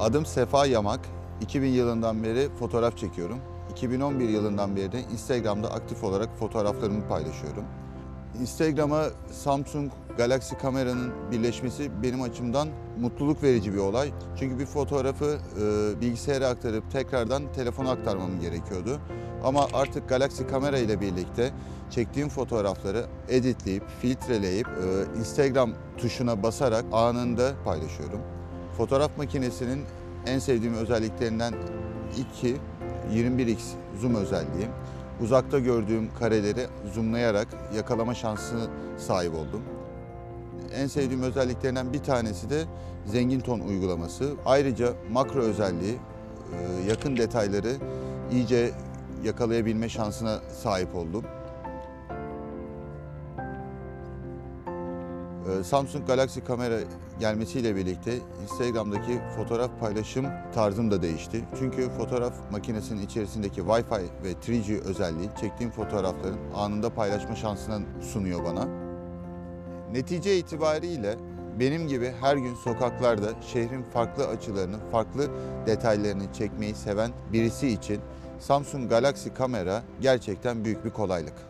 Adım Sefa Yamak. 2000 yılından beri fotoğraf çekiyorum. 2011 yılından beri de Instagram'da aktif olarak fotoğraflarımı paylaşıyorum. Instagram'a Samsung Galaxy kameranın birleşmesi benim açımdan mutluluk verici bir olay. Çünkü bir fotoğrafı e, bilgisayara aktarıp tekrardan telefona aktarmam gerekiyordu. Ama artık Galaxy kamera ile birlikte çektiğim fotoğrafları editleyip, filtreleyip e, Instagram tuşuna basarak anında paylaşıyorum. Fotoğraf makinesinin en sevdiğim özelliklerinden iki 21x zoom özelliği. Uzakta gördüğüm kareleri zoomlayarak yakalama şansına sahip oldum. En sevdiğim özelliklerinden bir tanesi de zengin ton uygulaması. Ayrıca makro özelliği, e, yakın detayları iyice yakalayabilme şansına sahip oldum. Samsung Galaxy kamera gelmesiyle birlikte Instagram'daki fotoğraf paylaşım tarzım da değişti. Çünkü fotoğraf makinesinin içerisindeki Wi-Fi ve 3G özelliği çektiğim fotoğrafların anında paylaşma şansını sunuyor bana. Netice itibariyle benim gibi her gün sokaklarda şehrin farklı açılarını, farklı detaylarını çekmeyi seven birisi için Samsung Galaxy kamera gerçekten büyük bir kolaylık.